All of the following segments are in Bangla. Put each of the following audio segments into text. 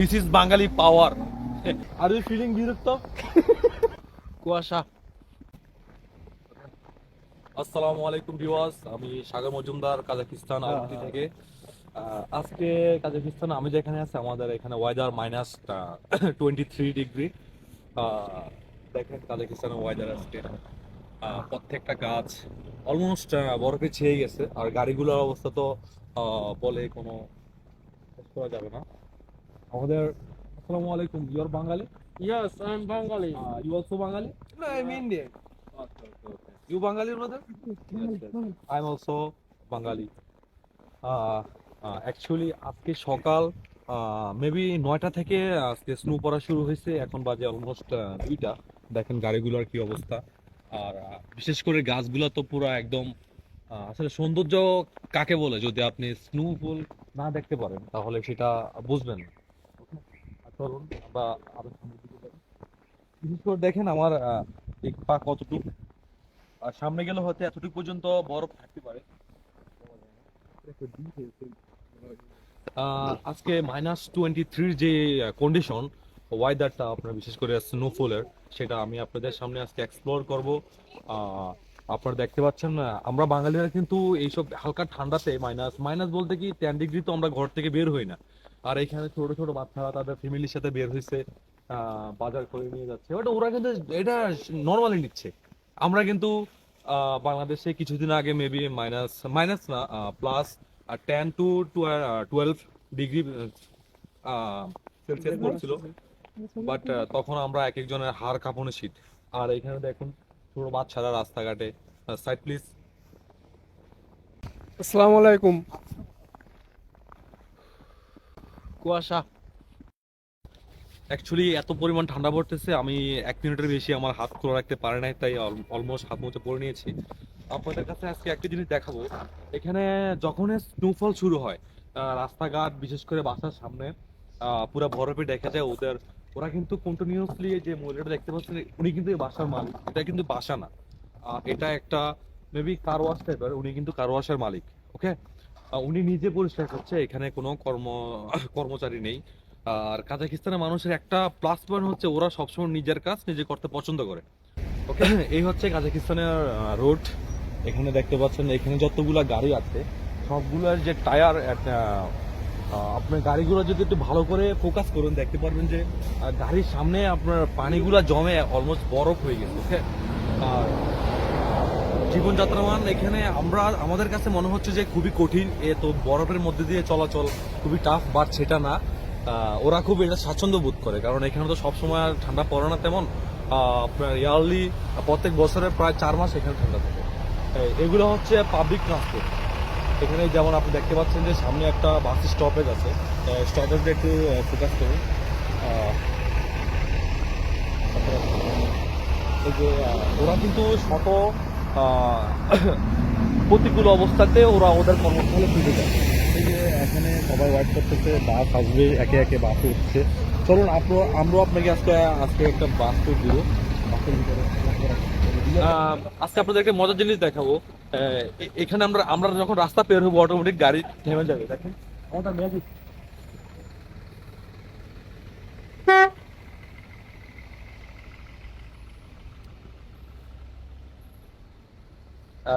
This is Bangali power are you feeling বিরক্ত কুয়াশা। আসসালামু আলাইকুম ভিউয়ার্স আমি সাগর মজুমদার কাজাকিস্তান আলমতি থেকে। আজকে কাজাকিস্তান আমি যেখানে আছি আমাদের এখানে weather minus twenty three degree দেখেন কাজাকিস্তানের ওয়েদার আজকে। প্রত্যেকটা গাছ অলমোস্ট বরফে ছেয়ে গেছে। আর গাড়িগুলোর অবস্থা তো বলে কোনো করা যাবে না। আমাদের আসসালামু আলাইকুম your Bangali Yes, I'm Bengali. You also Bangali No, I'm Indian. You Bangali brother I am also Bangali actually আজকে সকাল মেবি নয়টা থেকে আজকে স্নো পড়া শুরু হয়েছে। এখন বাজে অলমোস্ট দুইটা। দেখেন গাড়িগুলোর কি অবস্থা। আর আহ, বিশেষ করে গাছগুলো তো পুরো একদম আহ, আসলে সৌন্দর্য কাকে বলে? যদি আপনি স্নো ফুল না দেখতে পারেন তাহলে সেটা বুঝবেন না। চলুন আমরা আরও। বিশেষ করে দেখেন আমার পা কতটুকু। আর সামনে গেলে হয়তো এতটুকু পর্যন্ত বরফ থাকতে পারে। আজকে মাইনাস টোয়েন্টি থ্রির যে কন্ডিশন ওয়েদারটা আপনার বিশেষ করে স্নোফলের সেটা আমি আপনাদের সামনে আজকে এক্সপ্লোর করব। আপনারা দেখতে পাচ্ছেন আমরা বাঙালিরা কিন্তু এইসব হালকা ঠান্ডাতে মাইনাস মাইনাস বলতে কি টেন ডিগ্রি তো আমরা ঘর থেকে বের হই না। আর এখানে ছোট ছোট বাচ্চারা তাদের ফ্যামিলির সাথে বের হয়েছে বাজার করে নিয়ে যাচ্ছে। বাট ওরা কিন্তু এটা নর্মালি নিচ্ছে। আমরা কিন্তু বাংলাদেশে কিছুদিন আগে মেবি মাইনাস মাইনাস না plus ten to twelve degree Celsius পড়ছিল। বাট তখন আমরা এক একজনের হাড় কাঁপনে শীত। আর এখানে দেখুন ছোট বাচ্চারা রাস্তাঘাটে সাইড প্লিজ আসসালামু alaikum. কুয়াশা। অ্যাকচুয়ালি এত পরিমাণ ঠান্ডা পড়তেছে, আমি এক মিনিটের বেশি আমার হাত খোলা রাখতে পারে নাই, তাই অলমোস্ট হাত মুছে পরে নিয়েছি। আপনাদের কাছে আজকে একটা জিনিস দেখাবো। এখানে যখন স্নোফল শুরু হয় রাস্তাঘাট, বিশেষ করে বাসার সামনে পুরো বরফে দেখা যায় ওদের। ওরা কিন্তু কন্টিনিউসলি যে মহিলাটা দেখতে পাচ্ছেন, উনি কিন্তু বাসার মালিক। এটা কিন্তু বাসা না। এটা একটা মেবি কার ওয়াশ টাইপের উনি কিন্তু কার ওয়াশের মালিক ওকে উনি নিজে পরিষ্কার করছে, এখানে কোনো কর্ম, কর্মচারী নেই। আর কাজাকিস্তানের মানুষের একটা প্লাস পয়েন্ট হচ্ছে, ওরা সবসময় নিজের কাজ নিজে করতে পছন্দ করে। ওকে এই হচ্ছে কাজাকিস্তানের রোড এখানে দেখতে পাচ্ছেন, এখানে যতগুলা গাড়ি আছে, সবগুলোর যে টায়ার আপনার গাড়িগুলো যদি একটু ভালো করে ফোকাস করুন, দেখতে পারবেন যে গাড়ির সামনে আপনার পানিগুলো জমে অলমোস্ট বরফ হয়ে গেছে ওকে আর জীবনযাত্রা মান এখানে আমরা, আমাদের কাছে মনে হচ্ছে যে খুবই কঠিন। এ তো বরফের মধ্যে দিয়ে চলাচল খুবই টাফ বাট সেটা না। ওরা খুব এটা স্বাচ্ছন্দ্য বোধ করে, কারণ এখানে তো সবসময় ঠান্ডা পড়ে না তেমন। ইয়ারলি প্রত্যেক বছরে প্রায় চার মাস এখানে ঠান্ডা থাকে। এগুলো হচ্ছে পাবলিক ট্রান্সপোর্ট এখানে যেমন আপনি দেখতে পাচ্ছেন যে সামনে একটা বাস স্টপেজ আছে। স্টপেজটা একটু ফোকাস করুন। ওরা কিন্তু শত প্রতিকূল অবস্থাতে ওরা ওদের কর্মস্থলে ফিরে যায়। এই যে এখানে সবাই ওয়েট করতেছে বাস আসবে একে একে বাস উঠছে। চলুন আপনি আমরাও আপনাকে আজকে আজকে একটা বাস ট্যুর দিব আজকে আপনাদেরকে মজার জিনিস দেখাবো। এখানে আমরা আমরা যখন রাস্তা পের হব অটোমেটিক গাড়ি থেমে যাবে দেখেন। আমাদের magic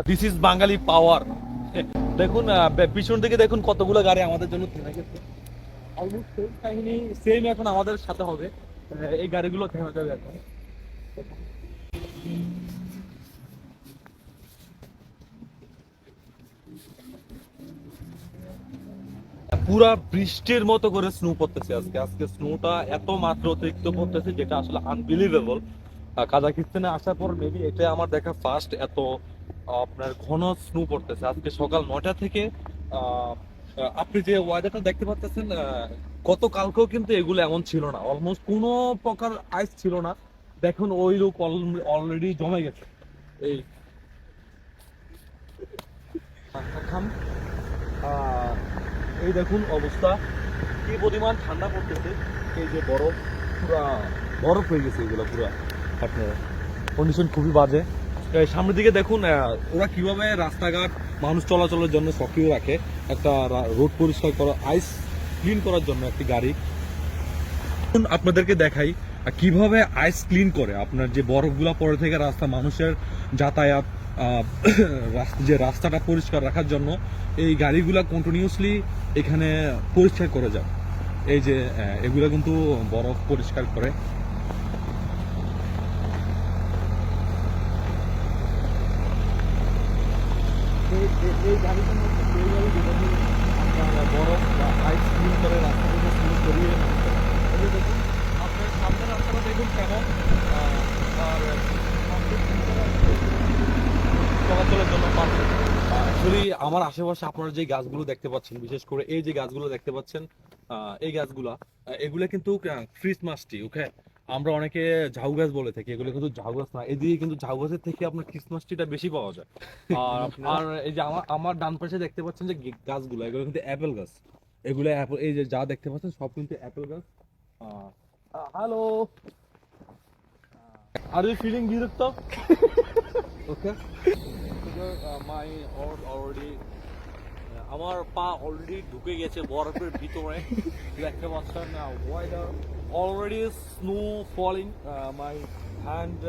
this is Bangali power দেখুন পিছন দিকে দেখুন কতগুলো গাড়ি আমাদের জন্য থেমে গেছে। অলমোস্ট সেম কাহিনী সেম এখন আমাদের সাথে হবে। এই গাড়িগুলো থেমে যাবে এখন। পুরা বৃষ্টির মতো করে স্নো পড়তেছে আজকে। আজকে স্নোটা এত মাত্র অতিরিক্ত পড়তেছে, যেটা আসলে আনবিলিভেবল কাজাকিস্তানে আসার পর মেবি এটা আমার দেখা ফার্স্ট এত আপনার ঘন স্নো পড়তেছে। আজকে সকাল নয়টা থেকে আপনি যে ওয়েদারটা দেখতে পাচ্ছেন গতকালকেও কিন্তু এগুলো এমন ছিল না। অলমোস্ট কোনো প্রকার আইস ছিল না। দেখুন, ওই লোক অলরেডি জমে গেছে। এই এই দেখুন অবস্থা। কি পরিমাণ ঠান্ডা পড়তেছে। এই যে বরফ, পুরা বরফ হয়ে গেছে এগুলো, পুরা। আপনার কন্ডিশন খুবই বাজে। সামনের দিকে দেখুন ওরা কীভাবে রাস্তাঘাট মানুষ চলাচলের জন্য সক্রিয় রাখে, একটা রোড পরিষ্কার করা আইস ক্লিন করার জন্য একটি গাড়ি। আপনাদেরকে দেখাই কীভাবে আইস ক্লিন করে। আপনার যে বরফগুলা পরে থেকে রাস্তা, মানুষের যাতায়াত যে রাস্তাটা পরিষ্কার রাখার জন্য, এই গাড়িগুলা কন্টিনিউসলি এখানে পরিষ্কার করে যায় এই যে এগুলা কিন্তু বরফ পরিষ্কার করে এই এই- এই গাড়িটার মধ্যে এই গাড়ি যেটা দিয়ে আপনার বরফ বা আইস ক্লিন করে রাস্তা থেকে স্মুথ করিয়ে রাখতে হয়। এই যে দেখুন, আপনার সামনের রাস্তাটা দেখুন কেমন আহ, আর সামনের দিকটা চলাচলের জন্য পারফেক্ট অ্যাকচুয়ালি আমার আশেপাশে আপনারা যে গাছগুলো দেখতে পাচ্ছেন বিশেষ করে এই যে গাছগুলো দেখতে পাচ্ছেন এই গাছগুলা এগুলা কিন্তু ক্রিসমাস ট্রি ওকে আমরা অনেকে ঝাউ গাছ বলে থাকি এগুলো কিন্তু ঝাউ গাছ না এদিকে কিন্তু ঝাউ গাছের থেকে আপনার ক্রিসমাস ট্রিটা বেশি পাওয়া যায়। আর আর এই যে আমার আমার ডান পাশে দেখতে পাচ্ছেন যে গাছগুলো এগুলো কিন্তু অ্যাপেল গাছ। এগুলো অ্যাপেল এই যে যা দেখতে পাচ্ছেন সব কিন্তু অ্যাপেল গাছ। হ্যালো আর ইউ ফিলিং বিরক্ত? ওকে মাই অলরেডি আমার পা অলরেডি ঢুকে গেছে বরফের ভিতরে। দেখতে পাচ্ছেন weather already snow falling my hand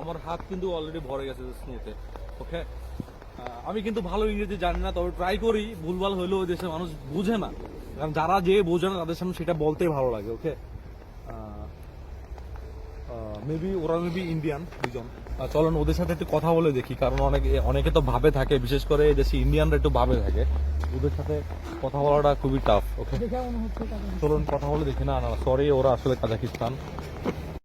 আমার হাত কিন্তু অলরেডি ভরে গেছে স্নোতে ওকে আমি কিন্তু ভালো ইংরেজি জানি না, তবে ট্রাই করি। ভুলভাল হলেও দেশের মানুষ বুঝে না। কারণ যারা যে বোঝে না, তাদের সামনে সেটা বলতেই ভালো লাগে ওকে মেবি ওরা মেবি ইন্ডিয়ান দুজন চলেন ওদের সাথে একটু কথা বলে দেখি কারণ অনেকে অনেকে তো ভাবে থাকে বিশেষ করে দেশি ইন্ডিয়ানরা একটু ভাবে থাকে। ওদের সাথে কথা বলাটা খুবই টাফ ওকে চলুন কথা বলে দেখি। না না সরি ওরা আসলে কাজাকিস্তান।